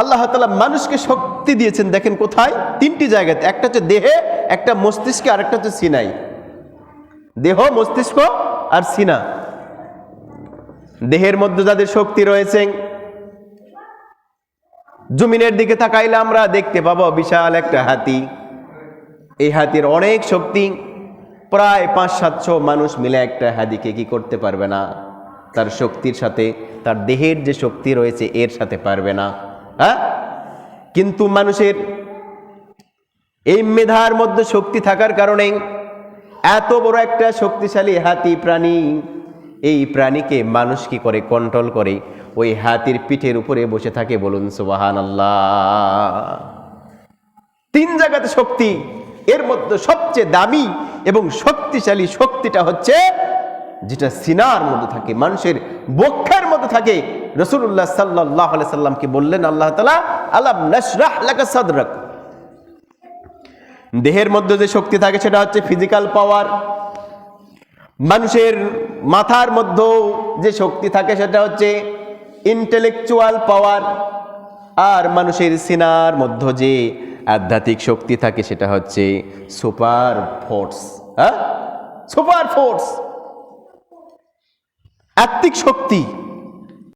আল্লাহ তালা মানুষকে শক্তি দিয়েছেন। দেখেন কোথায়? তিনটি জায়গাতে। একটা হচ্ছে দেহে, একটা মস্তিষ্কে আর একটা হচ্ছে সিনাই। দেহ, মস্তিষ্ক আর সিনা। দেহের মধ্যে যাদের শক্তি রয়েছে, জমিনের দিকে তাকাইলে আমরা দেখতে পাবো বিশাল একটা হাতি। এই হাতির অনেক শক্তি, প্রায় পাঁচ সাতশো মানুষ মিলে একটা হাতিকে কি করতে পারবে না। তার শক্তির সাথে, তার দেহের যে শক্তি রয়েছে, এর সাথে পারবে না। হ্যাঁ? কিন্তু মানুষের এই মেধার মধ্যে শক্তি থাকার কারণে এত বড় একটা শক্তিশালী হাতি প্রাণী, এই প্রাণীকে মানুষ কি করে কন্ট্রোল করে? ওই হাতির পিঠের উপরে বসে থাকে বলুন সুবাহান আল্লাহ তিন জায়গাতে শক্তি, এর মধ্যে সবচেয়ে দামি এবং শক্তিশালী শক্তিটা হচ্ছে, যেটা সিনার মধ্যে থাকে, মানুষের বক্ষের মধ্যে থাকে রসুল্লাহ সাল্লাহ সাল্লামকে বললেন? আল্লাহ তালা আলাম নশরাহ লাকা সাদরাক? দেহের মধ্যে যে শক্তি থাকে সেটা হচ্ছে ফিজিক্যাল পাওয়ার মানুষের মাথার মধ্যেও যে শক্তি থাকে সেটা হচ্ছে ইন্টেলেকচুয়াল পাওয়ার আর মানুষের সিনার মধ্যে যে আধ্যাত্মিক শক্তি থাকে সেটা হচ্ছে সুপার ফোর্স হ্যাঁ? সুপার ফোর্স আত্মিক শক্তি।